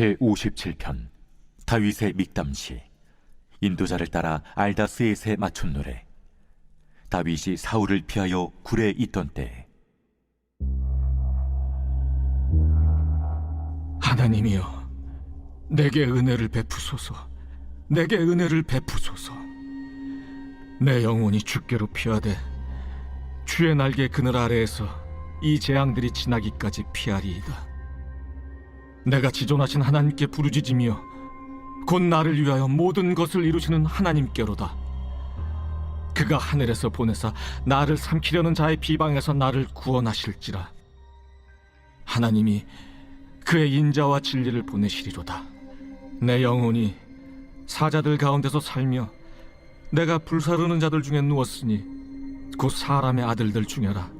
제 57편 다윗의 믹담시 인도자를 따라 알다스에세 맞춘 노래 다윗이 사울을 피하여 굴에 있던 때 하나님이여, 내게 은혜를 베푸소서. 내게 은혜를 베푸소서. 내 영혼이 주께로 피하되 주의 날개 그늘 아래에서 이 재앙들이 지나기까지 피하리이다. 내가 지존하신 하나님께 부르짖으며 곧 나를 위하여 모든 것을 이루시는 하나님께로다. 그가 하늘에서 보내사 나를 삼키려는 자의 비방에서 나를 구원하실지라. 하나님이 그의 인자와 진리를 보내시리로다. 내 영혼이 사자들 가운데서 살며 내가 불사르는 자들 중에 누웠으니 곧 사람의 아들들 중에라.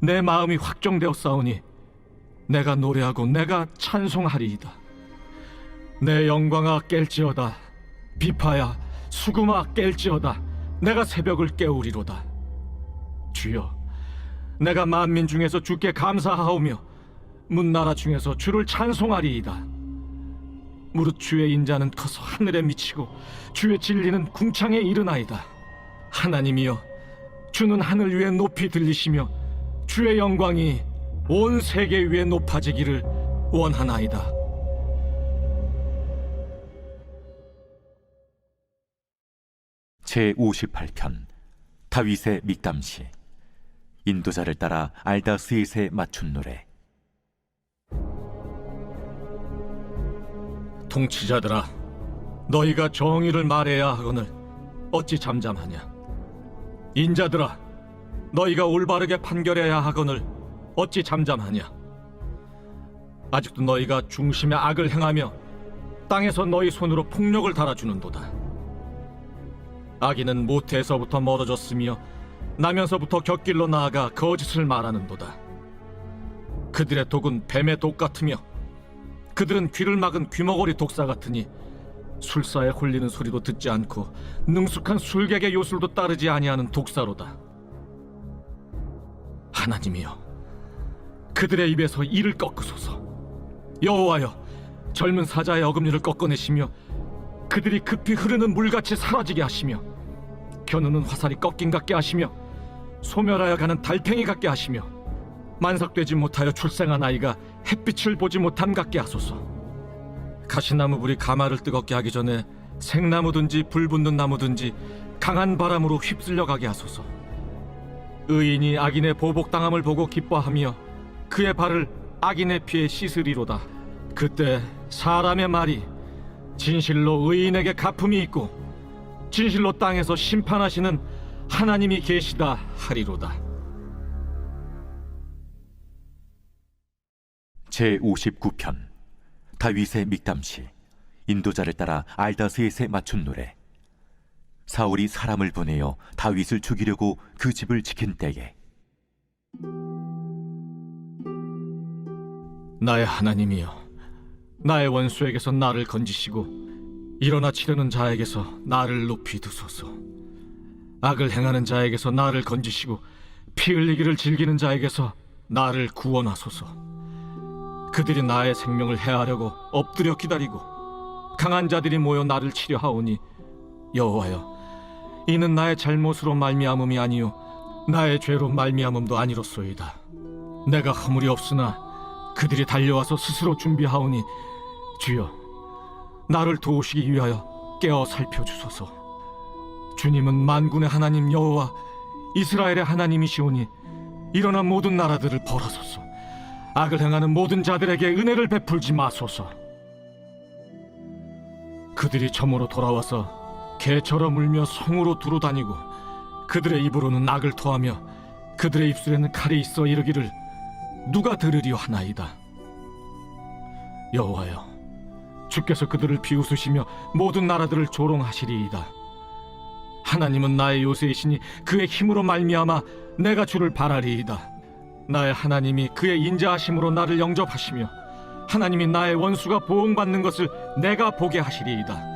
내 마음이 확정되었사오니 내가 노래하고 내가 찬송하리이다. 내 영광아 깰지어다, 비파야 수금아 깰지어다. 내가 새벽을 깨우리로다. 주여, 내가 만민 중에서 주께 감사하오며 문나라 중에서 주를 찬송하리이다. 무릇 주의 인자는 커서 하늘에 미치고 주의 진리는 궁창에 이르나이다. 하나님이여, 주는 하늘 위에 높이 들리시며 주의 영광이 온 세계 위에 높아지기를 원하나이다. 제 58편 다윗의 믹담시 인도자를 따라 알다스에세 맞춘 노래 통치자들아, 너희가 정의를 말해야 하거늘 어찌 잠잠하냐? 인자들아, 너희가 올바르게 판결해야 하거늘 어찌 잠잠하냐? 아직도 너희가 중심에 악을 행하며 땅에서 너희 손으로 폭력을 달아주는도다. 악인은 모태에서부터 멀어졌으며 나면서부터 곁길로 나아가 거짓을 말하는도다. 그들의 독은 뱀의 독 같으며 그들은 귀를 막은 귀머거리 독사 같으니 술사에 홀리는 소리도 듣지 않고 능숙한 술객의 요술도 따르지 아니하는 독사로다. 하나님이여, 그들의 입에서 이를 꺾으소서. 여호와여, 젊은 사자의 어금니를 꺾어내시며 그들이 급히 흐르는 물같이 사라지게 하시며 겨누는 화살이 꺾인 같게 하시며 소멸하여 가는 달팽이 같게 하시며 만삭되지 못하여 출생한 아이가 햇빛을 보지 못함 같게 하소서. 가시나무 불이 가마를 뜨겁게 하기 전에 생나무든지 불 붙는 나무든지 강한 바람으로 휩쓸려 가게 하소서. 의인이 악인의 보복당함을 보고 기뻐하며 그의 발을 악인의 피에 씻으리로다. 그때 사람의 말이 진실로 의인에게 가품이 있고 진실로 땅에서 심판하시는 하나님이 계시다 하리로다. 제 59편 다윗의 믹담시 인도자를 따라 알다스에세 맞춘 노래 사울이 사람을 보내어 다윗을 죽이려고 그 집을 지킨 때에 나의 하나님이여, 나의 원수에게서 나를 건지시고 일어나 치려는 자에게서 나를 높이 두소서. 악을 행하는 자에게서 나를 건지시고 피 흘리기를 즐기는 자에게서 나를 구원하소서. 그들이 나의 생명을 해하려고 엎드려 기다리고 강한 자들이 모여 나를 치려 하오니 여호와여, 이는 나의 잘못으로 말미암음이 아니요 나의 죄로 말미암음도 아니로소이다. 내가 허물이 없으나 그들이 달려와서 스스로 준비하오니 주여 나를 도우시기 위하여 깨어 살펴 주소서. 주님은 만군의 하나님 여호와 이스라엘의 하나님이시오니 일어나 모든 나라들을 벌하소서. 악을 행하는 모든 자들에게 은혜를 베풀지 마소서. 그들이 점으로 돌아와서 개처럼 울며 성으로 두루 다니고 그들의 입으로는 악을 토하며 그들의 입술에는 칼이 있어 이르기를 누가 들으리요 하나이다. 여호와여, 주께서 그들을 비웃으시며 모든 나라들을 조롱하시리이다. 하나님은 나의 요새이시니 그의 힘으로 말미암아 내가 주를 바라리이다. 나의 하나님이 그의 인자하심으로 나를 영접하시며 하나님이 나의 원수가 보응받는 것을 내가 보게 하시리이다.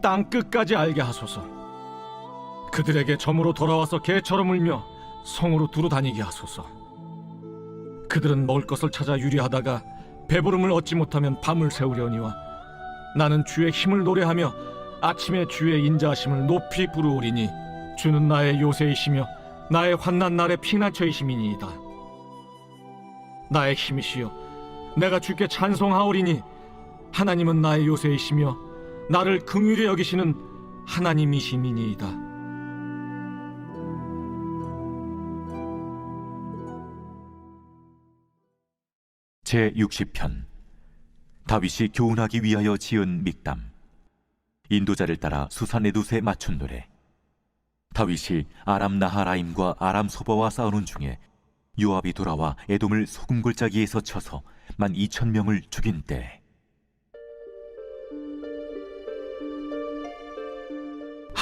땅 끝까지 알게 하소서. 그들에게 점으로 돌아와서 개처럼 울며 성으로 두루 다니게 하소서. 그들은 먹을 것을 찾아 유리하다가 배부름을 얻지 못하면 밤을 새우려니와 나는 주의 힘을 노래하며 아침에 주의 인자하심을 높이 부르오리니 주는 나의 요새이시며 나의 환난 날의 피난처이심이니이다. 나의 힘이시여 내가 주께 찬송하오리니 하나님은 나의 요새이시며 나를 긍휼히 여기시는 하나님이시니이다. 제 60편. 다윗이 교훈하기 위하여 지은 믹담 인도자를 따라 수산 에두스에 맞춘 노래. 다윗이 아람 나하라임과 아람 소바와 싸우는 중에 요압이 돌아와 에돔을 소금 골짜기에서 쳐서 만 이천 명을 죽인 때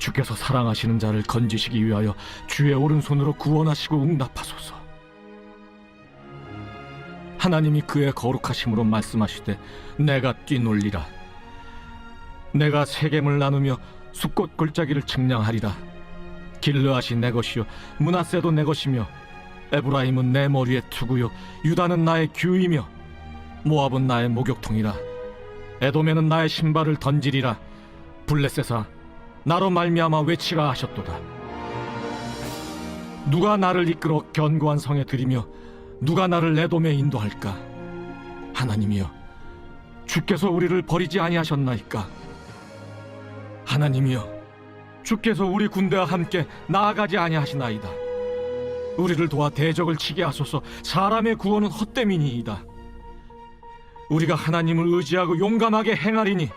주께서 사랑하시는 자를 건지시기 위하여 주의 오른손으로 구원하시고 응답하소서. 하나님이 그의 거룩하심으로 말씀하시되 내가 뛰놀리라. 내가 세겜을 나누며 숲꽃 골짜기를 측량하리라. 길르앗이 내 것이요 문하세도 내 것이며 에브라임은 내 머리의 투구요 유다는 나의 규이며 모압은 나의 목욕통이라. 에돔에는 나의 신발을 던지리라. 블레셋아 나로 말미암아 외치라 하셨도다. 누가 나를 이끌어 견고한 성에 들이며 누가 나를 내돔에 인도할까? 하나님이여, 주께서 우리를 버리지 아니하셨나이까? 하나님이여, 주께서 우리 군대와 함께 나아가지 아니하시나이다. 우리를 도와 대적을 치게 하소서. 사람의 구원은 헛됨이니이다. 우리가 하나님을 의지하고 용감하게 행하리니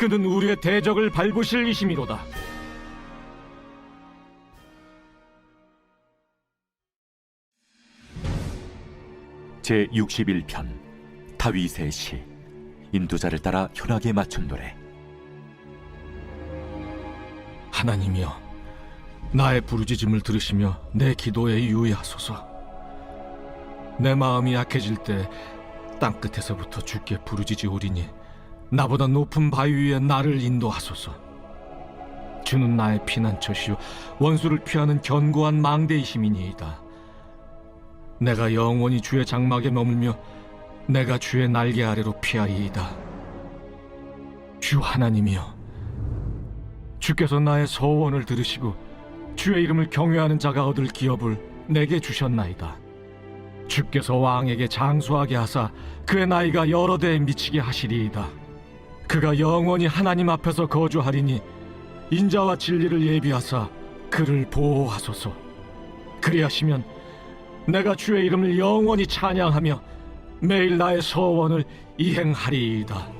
그는 우리의 대적을 밟으실 이심이로다. 제 61편 다윗의 시 인도자를 따라 현하게 맞춘 노래 하나님이여, 나의 부르짖음을 들으시며 내 기도에 유의하소서. 내 마음이 약해질 때 땅 끝에서부터 주께 부르짖으오리니 나보다 높은 바위 위에 나를 인도하소서. 주는 나의 피난처시요 원수를 피하는 견고한 망대이심이니이다. 내가 영원히 주의 장막에 머물며 내가 주의 날개 아래로 피하리이다. 주 하나님이여, 주께서 나의 서원을 들으시고 주의 이름을 경외하는 자가 얻을 기업을 내게 주셨나이다. 주께서 왕에게 장수하게 하사 그의 나이가 여러 대에 미치게 하시리이다. 그가 영원히 하나님 앞에서 거주하리니 인자와 진리를 예비하사 그를 보호하소서. 그리하시면 내가 주의 이름을 영원히 찬양하며 매일 나의 서원을 이행하리이다.